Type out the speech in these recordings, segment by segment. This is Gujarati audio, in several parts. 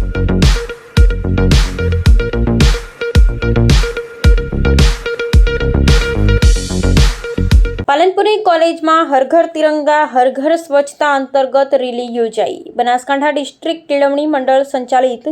Thank you. પાલનપુરની કોલેજમાં હરઘર તિરંગા, હરઘર સ્વચ્છતા અંતર્ગત રેલી યોજાઈ. બનાસકાંઠા ડિસ્ટ્રિક્ટ કેળવણી મંડળ સંચાલિત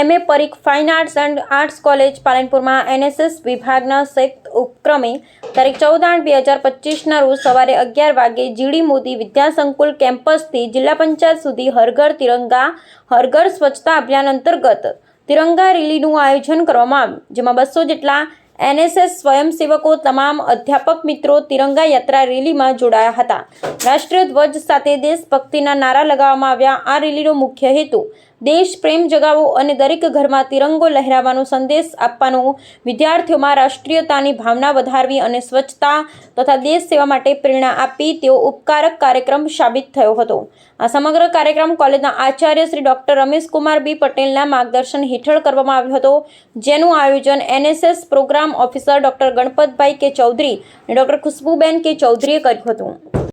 M A Parikh fine arts and arts college પાલનપુરમાં NSS વિભાગના સંયુક્ત ઉપક્રમે તારીખ ચૌદ આઠ બે હજાર પચીસના રોજ સવારે અગિયાર વાગે જીડી મોદી વિદ્યાસંકુલ કેમ્પસથી જિલ્લા પંચાયત સુધી હરઘર તિરંગા, હરઘર સ્વચ્છતા અભિયાન અંતર્ગત તિરંગા રેલીનું આયોજન કરવામાં આવ્યું, જેમાં બસો જેટલા એનએસએસ સ્વયંસેવકો તમામ અધ્યાપક મિત્રો તિરંગા યાત્રા રેલીમાં જોડાયા હતા. રાષ્ટ્રીય ધ્વજ સાથે દેશભક્તિના નારા લગાવવામાં આવ્યા. આ રેલીનો મુખ્ય હેતુ દેશ પ્રેમ જગાવો અને દરેક ઘરમાં તિરંગો લહેરાવવાનો સંદેશ આપવાનો વિદ્યાર્થીઓમાં રાષ્ટ્રીયતાની ભાવના વધારવી અને સ્વચ્છતા તથા દેશ સેવા માટે પ્રેરણા આપી તેવો ઉપકારક કાર્યક્રમ સાબિત થયો હતો. આ સમગ્ર કાર્યક્રમ કોલેજના આચાર્ય શ્રી ડોક્ટર રમેશ કુમાર બી પટેલના માર્ગદર્શન હેઠળ કરવામાં આવ્યો હતો, જેનું આયોજન NSS programme officer doctor Ganpatbhai K Chaudhary અને ડોક્ટર ખુશ્બુબેન કે ચૌધરીએ કર્યું હતું.